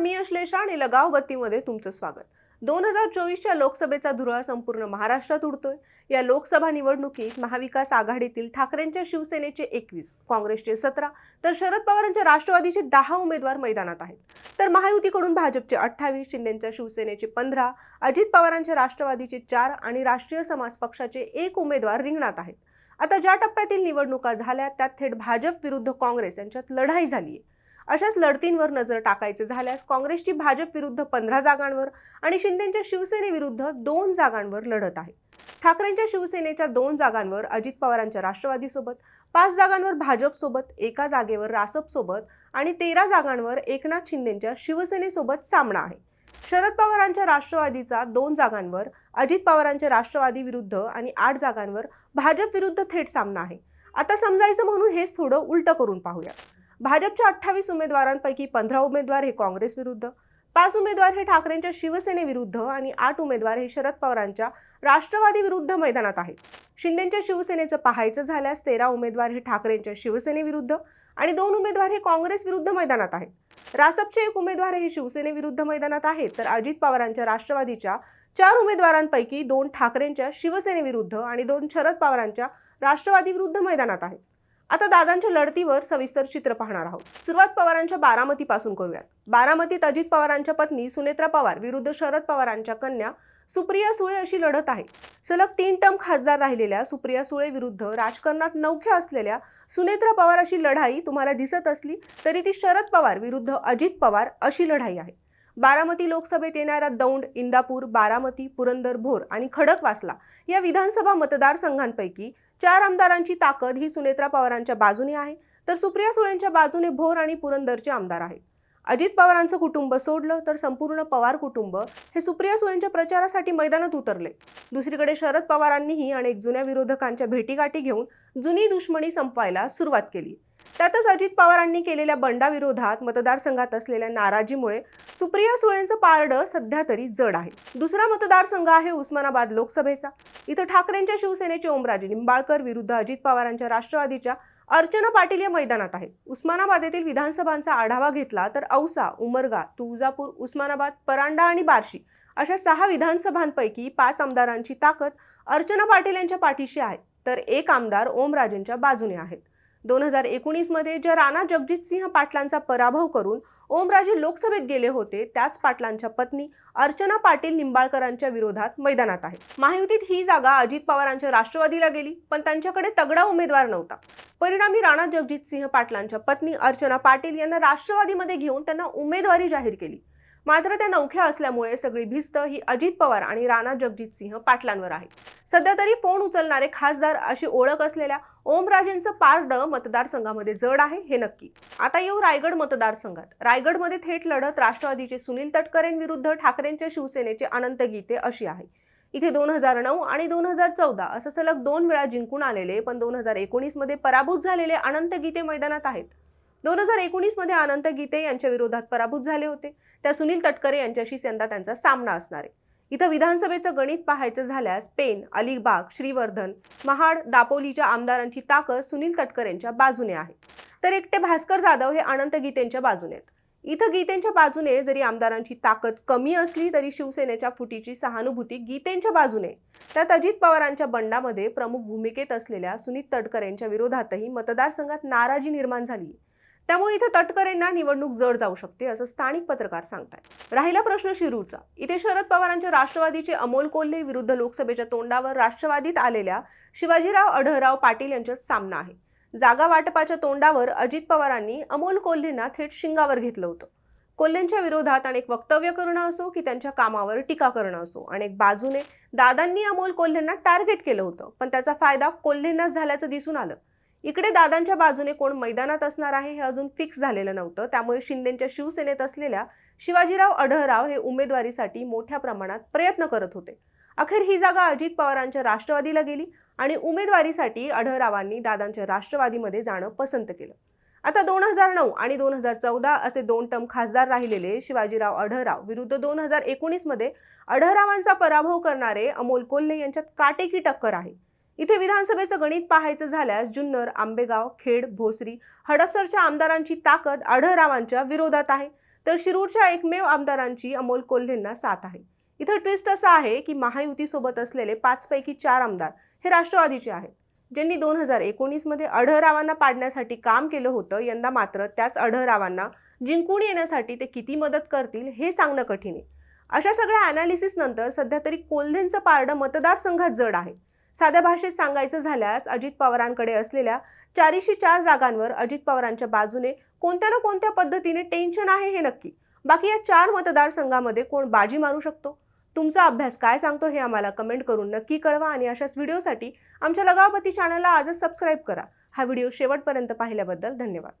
मी अश्लेषा आणि लगाव बत्तीमध्ये तुमचं स्वागत. दोन हजार चोवीसच्या लोकसभेचा धुरळा संपूर्ण महाराष्ट्रात उडतोय. या लोकसभा निवडणुकीत महाविकास आघाडीतील ठाकरेंच्या शिवसेनेचे एकवीस काँग्रेसचे सतरा तर शरद पवारांच्या राष्ट्रवादीचे दहा उमेदवार मैदानात आहेत. तर महायुतीकडून भाजपचे अठ्ठावीस शिंदेच्या शिवसेनेचे पंधरा अजित पवारांच्या राष्ट्रवादीचे चार आणि राष्ट्रीय समाज पक्षाचे एक उमेदवार रिंगणात आहेत. आता ज्या टप्प्यातील निवडणुका झाल्या त्यात थेट भाजप विरुद्ध काँग्रेस यांच्यात लढाई झाली आहे अशाच लढतींवर नजर टाकायचे झाल्यास काँग्रेसची भाजप विरुद्ध पंधरा जागांवर आणि शिंदेच्या शिवसेनेविरुद्ध दोन जागांवर लढत आहे. ठाकरेंच्या शिवसेनेच्या दोन जागांवर अजित पवारांच्या राष्ट्रवादीसोबत पाच जागांवर भाजपसोबत एका जागेवर रासपसोबत आणि तेरा जागांवर एकनाथ शिंदेच्या शिवसेनेसोबत सामना आहे. शरद पवारांच्या राष्ट्रवादीचा दोन जागांवर अजित पवारांच्या राष्ट्रवादी विरुद्ध आणि आठ जागांवर भाजप विरुद्ध थेट सामना आहे. आता समजायचं म्हणून हेच थोडं उलटं करून पाहूया. भाजपच्या अठ्ठावीस उमेदवारांपैकी पंधरा उमेदवार हे काँग्रेस विरुद्ध पाच उमेदवार हे ठाकरेंच्या शिवसेनेविरुद्ध आणि आठ उमेदवार हे शरद पवारांच्या राष्ट्रवादी विरुद्ध मैदानात आहेत. शिंदेच्या शिवसेनेचं पाहायचं झाल्यास तेरा उमेदवार हे ठाकरेंच्या शिवसेनेविरुद्ध आणि दोन उमेदवार हे काँग्रेस विरुद्ध मैदानात आहेत. रासपचे एक उमेदवार हे शिवसेनेविरुद्ध मैदानात आहेत तर अजित पवारांच्या राष्ट्रवादीच्या चार उमेदवारांपैकी दोन ठाकरेंच्या शिवसेनेविरुद्ध आणि दोन शरद पवारांच्या राष्ट्रवादी विरुद्ध मैदानात आहेत. आता दादांच्या लढतीवर सविस्तर चित्र पाहणार आहोत. सुरुवात पवारांच्या बारामतीपासून करूयात. बारामतीत अजित पवारांच्या पत्नी सुनेत्रा पवार विरुद्ध शरद पवारांच्या कन्या सुप्रिया सुळे अशी लढत आहे. सलग तीन टर्म खासदार राहिलेल्या सुप्रिया सुळे विरुद्ध राजकारणात नौख्या असलेल्या सुनेत्रा पवार अशी लढाई तुम्हाला दिसत असली तरी ती शरद पवार विरुद्ध अजित पवार अशी लढाई आहे. बारामती लोकसभेत येणाऱ्या दौंड इंदापूर बारामती पुरंदर भोर आणि खडकवासला या विधानसभा मतदारसंघांपैकी चार आमदारांची ताकद ही सुनेत्रा पवारांच्या बाजूने आहे. तर सुप्रिया सुळेंच्या बाजूने भोर आणि पुरंदरचे आमदार आहेत. अजित पवारांचं कुटुंब सोडलं तर संपूर्ण पवार कुटुंब हे सुप्रिया सुळेंच्या प्रचारासाठी मैदानात उतरले. दुसरीकडे शरद पवारांनीही अनेक जुन्या विरोधकांच्या भेटीगाठी घेऊन जुनी दुश्मनी संपवायला सुरुवात केली. त्यातच अजित पवारांनी केलेल्या बंडाविरोधात मतदारसंघात असलेल्या नाराजीमुळे सुप्रिया सुळेंचं पारडं सध्या तरी जड आहे. दुसरा मतदारसंघ आहे उस्मानाबाद लोकसभेचा. इथं ठाकरेंच्या शिवसेनेचे ओमराजे निंबाळकर विरुद्ध अजित पवारांच्या राष्ट्रवादीच्या अर्चना पाटील या मैदानात आहेत. उस्मानाबाद येथील विधानसभांचा आढावा घेतला तर औसा उमरगा तुळजापूर उस्मानाबाद परांडा आणि बार्शी अशा सहा विधानसभांपैकी पाच आमदारांची ताकद अर्चना पाटील यांच्या पाठीशी आहे. तर एक आमदार ओमराजेंच्या बाजूने आहेत. दोन हजार एकोणीसमध्ये ज्या राणा जगजितसिंह पाटलांचा पराभव करून ओमराजे लोकसभेत गेले होते. त्याच पाटलांच्या पत्नी अर्चना पाटील निंबाळकरांच्या विरोधात मैदानात आहे महायुतीत ही जागा अजित पवारांच्या राष्ट्रवादीला गेली पण त्यांच्याकडे तगडा उमेदवार नव्हता. परिणामी राणा जगजितसिंह पाटलांच्या पत्नी अर्चना पाटील यांना राष्ट्रवादीमध्ये घेऊन त्यांना उमेदवारी जाहीर केली. मात्र त्या नौख्या असल्यामुळे सगळी भिस्त ही अजित पवार आणि राणा जगजितसिंह पाटलांवर आहे सध्या तरी फोन उचलणारे खासदार अशी ओळख असलेल्या ओमराजेंचं पारड मतदारसंघामध्ये जड आहे हे नक्की. आता येऊ रायगड मतदारसंघात. रायगडमध्ये थेट लढत राष्ट्रवादीचे सुनील तटकरेंविरुद्ध ठाकरेंच्या शिवसेनेचे अनंत गीते अशी आहे. इथे दोन हजार नऊ आणि दोन हजार चौदा असं सलग दोन वेळा जिंकून आलेले पण दोन हजार एकोणीसमध्ये पराभूत झालेले अनंत गीते मैदानात आहेत. दोन हजार एकोणीसमध्ये अनंत गीते यांच्या विरोधात पराभूत झाले होते. त्या सुनील तटकरे यांच्याशी यंदा त्यांचा सामना असणार आहे. इथं विधानसभेचं गणित पाहायचं झाल्यास पेन अलिबाग श्रीवर्धन महाड दापोलीच्या आमदारांची ताकद सुनील तटकरेंच्या बाजूने आहे. तर एकटे भास्कर जाधव हे अनंत गीतेंच्या बाजूने आहेत. इथं गीतेंच्या बाजूने जरी आमदारांची ताकद कमी असली तरी शिवसेनेच्या फुटीची सहानुभूती गीतेंच्या बाजूने त्यात अजित पवारांच्या बंडामध्ये प्रमुख भूमिकेत असलेल्या सुनील तटकरेंच्या विरोधातही मतदारसंघात नाराजी निर्माण झाली त्यामुळे इथं तटकरेंना निवडणूक जड जाऊ शकते असं स्थानिक पत्रकार सांगतात राहिला प्रश्न शिरूरचा. इथे शरद पवारांच्या राष्ट्रवादीचे अमोल कोल्हे विरुद्ध लोकसभेच्या तोंडावर राष्ट्रवादीत आलेल्या शिवाजीराव अढळराव पाटील यांच्यात सामना आहे. जागा वाटपाच्या तोंडावर अजित पवारांनी अमोल कोल्हेंना थेट शिंगावर घेतलं होतं. कोल्हेंच्या विरोधात अनेक वक्तव्य करणं असो की त्यांच्या कामावर टीका करणं असो अनेक बाजूने दादांनी अमोल कोल्हेंना टार्गेट केलं होतं पण त्याचा फायदा कोल्हेंनाच झाल्याचं दिसून आलं. इकडे दादांच्या बाजूने कोण मैदानात असणार आहे हे अजून फिक्स झालेलं नव्हतं. त्यामुळे शिंदेच्या शिवसेनेत असलेल्या शिवाजीराव अढळराव हे उमेदवारीसाठी मोठ्या प्रमाणात प्रयत्न करत होते. अखेर ही जागा अजित पवारांच्या राष्ट्रवादीला गेली आणि उमेदवारीसाठी अढळरावांनी दादांच्या राष्ट्रवादीमध्ये जाणं पसंत केलं. आता दोन हजार नऊ आणि दोन हजार चौदा असे दोन टर्म खासदार राहिलेले शिवाजीराव अढळराव विरुद्ध दोन हजार एकोणीसमध्ये अढळरावांचा पराभव करणारे अमोल कोल्हे यांच्यात काटेकी टक्कर आहे. इथे विधानसभेचं गणित पाहायचं झाल्यास जुन्नर आंबेगाव खेड भोसरी हडपसरच्या आमदारांची ताकद आढळरावांच्या विरोधात आहे. तर शिरूरच्या एकमेव आमदारांची अमोल कोल्हेंना साथ आहे. इथं ट्विस्ट असा आहे की महायुतीसोबत असलेले पाचपैकी चार आमदार हे राष्ट्रवादीचे आहेत. ज्यांनी दोन हजार एकोणीसमध्ये अढळरावांना पाडण्यासाठी काम केलं होतं यंदा मात्र त्याच अढळरावांना जिंकून येण्यासाठी ते किती मदत करतील हे सांगणं कठीण आहे. अशा सगळ्या अनालिसिसनंतर सध्या तरी कोल्हेंचं पारडं मतदारसंघात जड आहे. साध्या भाषेत सांगायचं झाल्यास अजित पवारांकडे असलेल्या चारशे चार जागांवर अजित पवारांच्या बाजूने कोणत्या ना कोणत्या पद्धतीने टेन्शन आहे हे नक्की. बाकी या चार मतदारसंघामध्ये कोण बाजी मारू शकतो? तुमचा अभ्यास काय सांगतो हे आम्हाला कमेंट करून नक्की कळवा आणि अशाच व्हिडिओसाठी आमच्या लगावपती चॅनलला आजच सबस्क्राईब करा. हा व्हिडिओ शेवटपर्यंत पाहिल्याबद्दल धन्यवाद.